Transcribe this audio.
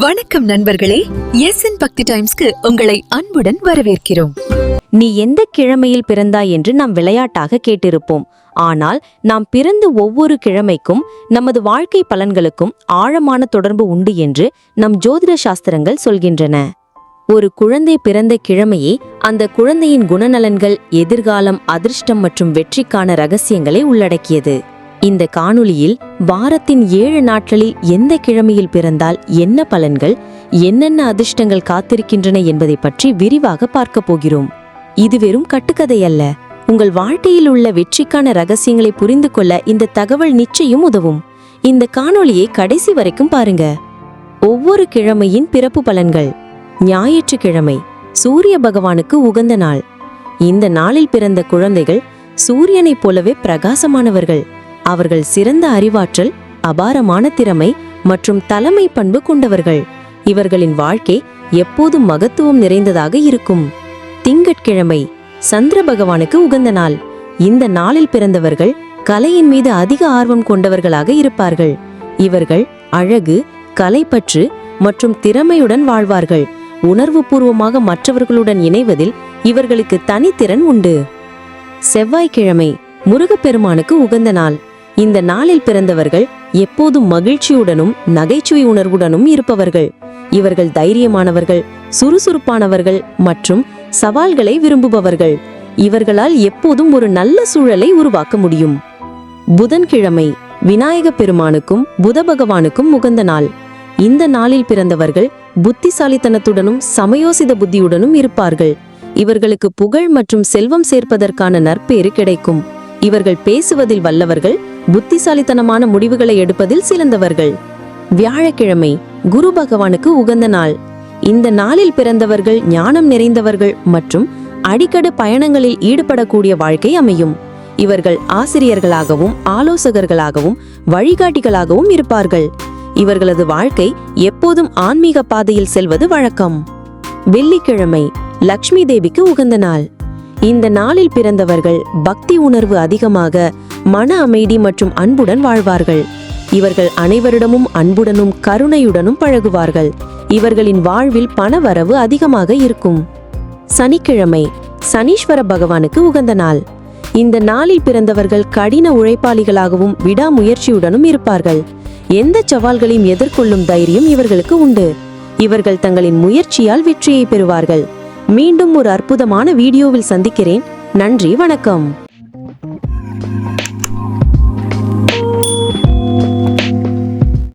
வணக்கம் நண்பர்களே. S N பக்தி டைம்ஸ்க்கு உங்களை அன்புடன் வரவேற்கிறோம். நீ எந்த கிழமையில் பிறந்தாய் என்று நாம் விளையாட்டாக கேட்டிருப்போம். ஆனால் நாம் பிறந்த ஒவ்வொரு கிழமைக்கும் நமது வாழ்க்கை பலன்களுக்கும் ஆழமான தொடர்பு உண்டு என்று நம் ஜோதிட சாஸ்திரங்கள் சொல்கின்றன. ஒரு குழந்தை பிறந்த கிழமையே அந்த குழந்தையின் குணநலன்கள் எதிர்காலம் அதிர்ஷ்டம் மற்றும் வெற்றிக்கான ரகசியங்களை உள்ளடக்கியது. இந்த காணொளியில் வாரத்தின் ஏழு நாட்களில் எந்த கிழமையில் பிறந்தால் என்ன பலன்கள் என்னென்ன அதிர்ஷ்டங்கள் காத்திருக்கின்றன என்பதை பற்றி விரிவாக பார்க்கப் போகிறோம். இது வெறும் கட்டுக்கதை அல்ல. உங்கள் வாழ்க்கையில் உள்ள வெற்றிக்கான ரகசியங்களை புரிந்து கொள்ள இந்த தகவல் நிச்சயம் உதவும். இந்த காணொளியை கடைசி வரைக்கும் பாருங்க. ஒவ்வொரு கிழமையின் பிறப்பு பலன்கள். ஞாயிற்றுக்கிழமை சூரிய பகவானுக்கு உகந்த நாள். இந்த நாளில் பிறந்த குழந்தைகள் சூரியனைப் போலவே பிரகாசமானவர்கள். அவர்கள் சிறந்த அறிவாற்றல் அபாரமான திறமை மற்றும் தலைமை பண்பு கொண்டவர்கள். இவர்களின் வாழ்க்கை எப்போதும் மகத்துவம் நிறைந்ததாக இருக்கும். திங்கட்கிழமை சந்திர பகவானுக்கு உகந்த நாள். இந்த நாளில் பிறந்தவர்கள் கலையின் மீது அதிக ஆர்வம் கொண்டவர்களாக இருப்பார்கள். இவர்கள் அழகு கலைப்பற்று மற்றும் திறமையுடன் வாழ்வார்கள். உணர்வுபூர்வமாக மற்றவர்களுடன் இணைவதில் இவர்களுக்கு தனித்திறன் உண்டு. செவ்வாய்க்கிழமை முருகப்பெருமானுக்கு உகந்த நாள். இந்த நாளில் பிறந்தவர்கள் எப்போதும் மகிழ்ச்சியுடனும் நகைச்சுவை உணர்வுடனும் இருப்பவர்கள். இவர்கள் தைரியமானவர்கள் சுறுசுறுப்பானவர்கள் மற்றும் சவால்களை விரும்புபவர்கள். இவர்களால் எப்போதும் ஒரு நல்ல சூழலை உருவாக்க முடியும். புதன்கிழமை விநாயக பெருமானுக்கும் புத பகவானுக்கும் உகந்த நாள். இந்த நாளில் பிறந்தவர்கள் புத்திசாலித்தனத்துடனும் சமயோசித புத்தியுடனும் இருப்பார்கள். இவர்களுக்கு புகழ் மற்றும் செல்வம் சேர்ப்பதற்கான நற்பேறு கிடைக்கும். இவர்கள் பேசுவதில் வல்லவர்கள் புத்திசாலித்தனமான முடிவுகளை எடுப்பதில் சிறந்தவர்கள். வியாழக்கிழமை குரு பகவானுக்கு உகந்த நாள். இந்த நாளில் பிறந்தவர்கள் ஞானம் நிறைந்தவர்கள் மற்றும் அடிக்கடி பயணங்களில் ஈடுபடக்கூடிய வாழ்க்கை அமையும். இவர்கள் ஆசிரியர்களாகவும் ஆலோசகர்களாகவும் வழிகாட்டிகளாகவும் இருப்பார்கள். இவர்களது வாழ்க்கை எப்போதும் ஆன்மீக பாதையில் செல்வது வழக்கம். வெள்ளிக்கிழமை லக்ஷ்மி தேவிக்கு உகந்த நாள். இந்த நாளில் பிறந்தவர்கள் பக்தி உணர்வு அதிகமாக மன அமைதி மற்றும் அன்புடன் வாழ்வார்கள். இவர்கள் அனைவரிடமும் அன்புடனும் கருணையுடனும் பழகுவார்கள். இவர்களின் வாழ்வில் பணவரவு அதிகமாக இருக்கும். சனிக்கிழமை சனீஸ்வர பகவானுக்கு உகந்த நாள். இந்த நாளில் பிறந்தவர்கள் கடின உழைப்பாளிகளாகவும் விடாமுயற்சியுடனும் இருப்பார்கள். எந்த சவால்களையும் எதிர்கொள்ளும் தைரியம் இவர்களுக்கு உண்டு. இவர்கள் தங்களின் முயற்சியால் வெற்றியை பெறுவார்கள். மீண்டும் ஒரு அற்புதமான வீடியோவில் சந்திக்கிறேன். நன்றி வணக்கம்.